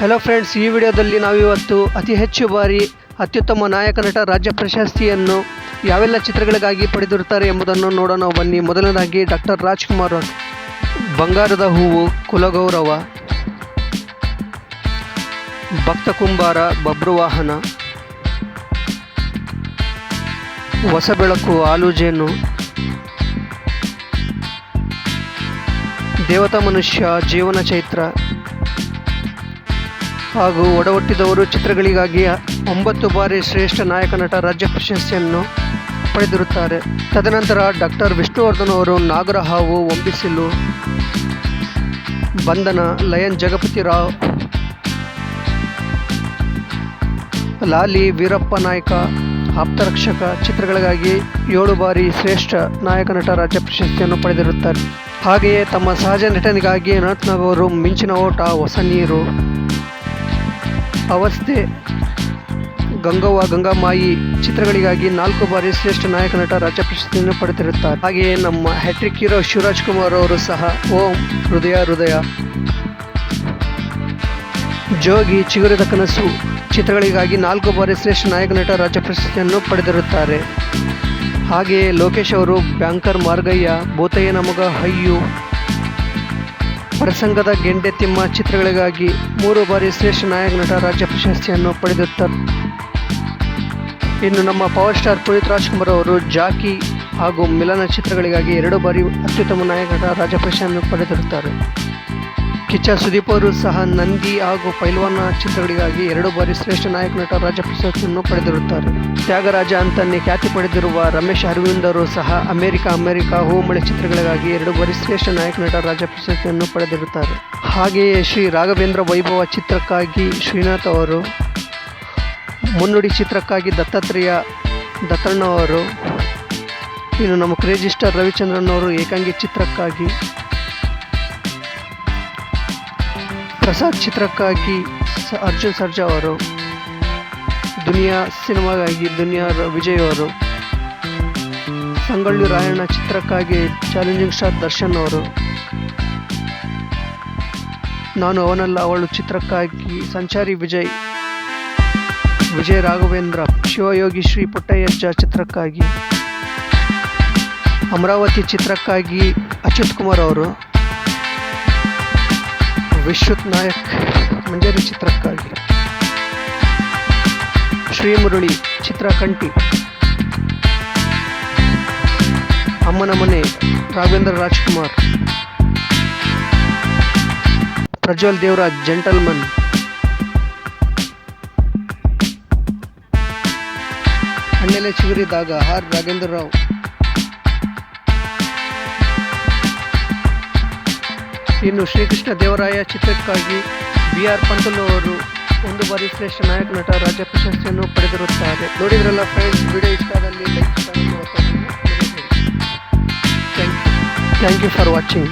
Hello friends ಈ ವಿಡಿಯೋದಲ್ಲಿ ನಾವಿವತ್ತು ಅತಿ ಹೆಚ್ಚು ಬಾರಿ ಅತ್ಯುತ್ತಮ ನಾಯಕ ನಟ ರಾಜ್ಯ ಪ್ರಶಸ್ತಿಯನ್ನು ಯಾವೆಲ್ಲ ಚಿತ್ರಗಳಿಗಾಗಿ ಪಡೆದಿರುತ್ತಾರೆ ಎಂಬುದನ್ನು ನೋಡೋಣ. ಬನ್ನಿ, ಮೊದಲನೇದಾಗಿ ಡಾಕ್ಟರ್ ರಾಜ್ಕುಮಾರ್ ಬಂಗಾರದ ಹೂವು, ಕುಲಗೌರವ ಭಕ್ತ ಕುಂಬಾರ ಬಬ್ರುವಾಹನ ಹೊಸ ಬೆಳಕು ಆಲೂಜೇನು, ದೇವತಾ ಮನುಷ್ಯ, ಜೀವನ ಚೈತ್ರ ಹಾಗೂ ಒಡಹುಟ್ಟಿದವರು ಚಿತ್ರಗಳಿಗಾಗಿ ಒಂಬತ್ತು ಬಾರಿ ಶ್ರೇಷ್ಠ ನಾಯಕ ನಟ ರಾಜ್ಯ ಪ್ರಶಸ್ತಿಯನ್ನು ಪಡೆದಿರುತ್ತಾರೆ. ತದನಂತರ ಡಾಕ್ಟರ್ ವಿಷ್ಣುವರ್ಧನ್ ಅವರು ನಾಗರಹಾವು ಒಂಬಿಸಿಲು, ಬಂಧನ, ಲಯನ್ ಜಗಪತಿ ರಾವ್, ಲಾಲಿ ವೀರಪ್ಪ ನಾಯಕ, ಆಪ್ತರಕ್ಷಕ ಚಿತ್ರಗಳಿಗಾಗಿ ಏಳು ಬಾರಿ ಶ್ರೇಷ್ಠ ನಾಯಕ ನಟ ರಾಜ್ಯ ಪ್ರಶಸ್ತಿಯನ್ನು ಪಡೆದಿರುತ್ತಾರೆ. ಹಾಗೆಯೇ ತಮ್ಮ ಸಹಜ ನಟನೆಗಾಗಿ ಅನಂತ್ನಾಗ್ ಅವರು ಮಿಂಚಿನ ಓಟ, ಹೊಸ ನೀರು ಅವಸ್ಥೆ. ಗಂಗವ್ವ, ಗಂಗಾಮಾಯಿ ಚಿತ್ರಗಳಿಗಾಗಿ ನಾಲ್ಕು ಬಾರಿ ಶ್ರೇಷ್ಠ ನಾಯಕ ನಟ ರಾಜ್ಯ ಪ್ರಶಸ್ತಿಯನ್ನು ಪಡೆದಿರುತ್ತಾರೆ. ಹಾಗೆಯೇ ನಮ್ಮ ಹ್ಯಾಟ್ರಿಕ್ ಹೀರೋ ಶಿವರಾಜ್ ಕುಮಾರ್ ಅವರು ಸಹ ಓಂ ಹೃದಯ ಹೃದಯ. ಜೋಗಿ ಚಿಗುರಿದ ಕನಸು ಚಿತ್ರಗಳಿಗಾಗಿ ನಾಲ್ಕು ಬಾರಿ ಶ್ರೇಷ್ಠ ನಾಯಕ ನಟ ರಾಜ್ಯ ಪ್ರಶಸ್ತಿಯನ್ನು ಪಡೆದಿರುತ್ತಾರೆ. ಹಾಗೆಯೇ ಲೋಕೇಶ್ ಅವರು ಬ್ಯಾಂಕರ್ ಮಾರ್ಗಯ್ಯ ಭೂತಯ್ಯ ನಮಗ ಹಯ್ಯು ಪ್ರಸಂಗದ ಗೆಂಡೆ ತಿಮ್ಮ ಚಿತ್ರಗಳಿಗಾಗಿ ಮೂರು ಬಾರಿ ಶ್ರೇಷ್ಠ ನಾಯಕ ನಟ ರಾಜ್ಯ ಪ್ರಶಸ್ತಿಯನ್ನು ಪಡೆದಿರುತ್ತಾರೆ ಇನ್ನು ನಮ್ಮ ಪವರ್ ಸ್ಟಾರ್ ಪುನೀತ್ ರಾಜ್ಕುಮಾರ್ ಅವರು ಜಾಕಿ ಹಾಗೂ ಮಿಲನ ಚಿತ್ರಗಳಿಗಾಗಿ ಎರಡು ಬಾರಿ ಅತ್ಯುತ್ತಮ ನಾಯಕ ನಟ ರಾಜ್ಯ ಪ್ರಶಸ್ತಿಯನ್ನು ಪಡೆದಿರುತ್ತಾರೆ. ಕಿಚ್ಚ ಸುದೀಪ್ ಅವರು ಸಹ ನಂದಿ ಹಾಗೂ ಪೈಲ್ವಾನ ಚಿತ್ರಗಳಿಗಾಗಿ ಎರಡು ಬಾರಿ ಶ್ರೇಷ್ಠ ನಾಯಕ ನಟ ರಾಜ್ಯ ಪ್ರಶಸ್ತಿಯನ್ನು ಪಡೆದಿರುತ್ತಾರೆ. ತ್ಯಾಗರಾಜ ಅಂತನ್ನೇ ಖ್ಯಾತಿ ಪಡೆದಿರುವ ರಮೇಶ್ ಅರವಿಂದ್ ಅವರು ಸಹ ಅಮೆರಿಕ ಅಮೆರಿಕ ಹೂಮಳೆ ಚಿತ್ರಗಳಿಗಾಗಿ ಎರಡು ಬಾರಿ ಶ್ರೇಷ್ಠ ನಾಯಕ ನಟ ರಾಜ್ಯ ಪ್ರಶಸ್ತಿಯನ್ನು ಪಡೆದಿರುತ್ತಾರೆ. ಹಾಗೆಯೇ ಶ್ರೀ ರಾಘವೇಂದ್ರ ವೈಭವ ಚಿತ್ರಕ್ಕಾಗಿ ಶ್ರೀನಾಥ್ ಅವರು, ಮುನ್ನುಡಿ ಚಿತ್ರಕ್ಕಾಗಿ ದತ್ತಾತ್ರೇಯ ದತ್ತಣ್ಣ ಅವರು ಇನ್ನು ನಮ್ಮ ಕ್ರೇಜಿಸ್ಟರ್ ರವಿಚಂದ್ರನ್ ಅವರು ಏಕಾಂಗಿ ಚಿತ್ರಕ್ಕಾಗಿ ಪ್ರಸಾದ್ ಚಿತ್ರಕ್ಕಾಗಿ ಅರ್ಜುನ್ ಸರ್ಜಾ ಅವರು, ದುನಿಯಾ ಸಿನಿಮಾಗಾಗಿ ದುನಿಯಾ ವಿಜಯ್ ಅವರು, ಸಂಗೊಳ್ಳಿ ರಾಯಣ್ಣ ಚಿತ್ರಕ್ಕಾಗಿ ಚಾಲೆಂಜಿಂಗ್ ಸ್ಟಾರ್ ದರ್ಶನ್ ಅವರು, ನಾನು ಅವನಲ್ಲ, ಅವಳು ಚಿತ್ರಕ್ಕಾಗಿ ಸಂಚಾರಿ ವಿಜಯ್ ವಿಜಯ್ ರಾಘವೇಂದ್ರ, ಶಿವಯೋಗಿ ಶ್ರೀ ಪುಟ್ಟಯ್ಯಜ್ಜ ಚಿತ್ರಕ್ಕಾಗಿ, ಅಮರಾವತಿ ಚಿತ್ರಕ್ಕಾಗಿ ಅಚ್ಯುತ್ ಕುಮಾರ್ ಅವರು ವಿಶ್ವತ್ ನಾಯಕ್ ಮಂಜರಿ ಚಿತ್ರಕ್ಕಾಗಿ. ಶ್ರೀ ಮುರಳಿ ಚಿತ್ರ ಕಂಠಿ ಅಮ್ಮನ ಮನೆ, ರಾಘವೇಂದ್ರ ರಾಜ್ಕುಮಾರ್. ಪ್ರಜ್ವಲ್ ದೇವರಾಜ್ ಜೆಂಟಲ್ಮನ್. ಅಣ್ಣೆಲೆ ಚಿಗುರಿದಾಗ ಆರ್ ರಾಘವೇಂದ್ರ ರಾವ್. ಇನ್ನು ಶ್ರೀಕೃಷ್ಣ ದೇವರಾಯ ಚಿತ್ರಕ್ಕಾಗಿ ಬಿ ಆರ್ ಅವರು ಒಂದು ಬಾರಿ ಶ್ರೇಷ್ಠ ನಾಯಕ ನಟ ರಾಜ್ಯ ಪ್ರಶಸ್ತಿಯನ್ನು ಪಡೆದಿರುತ್ತಾರೆ. ನೋಡಿದ್ರಲ್ಲ ಫ್ರೆಂಡ್ಸ್ ವಿಡಿಯೋ ಇಷ್ಟ ಆದಲ್ಲಿ like thank you thank you for watching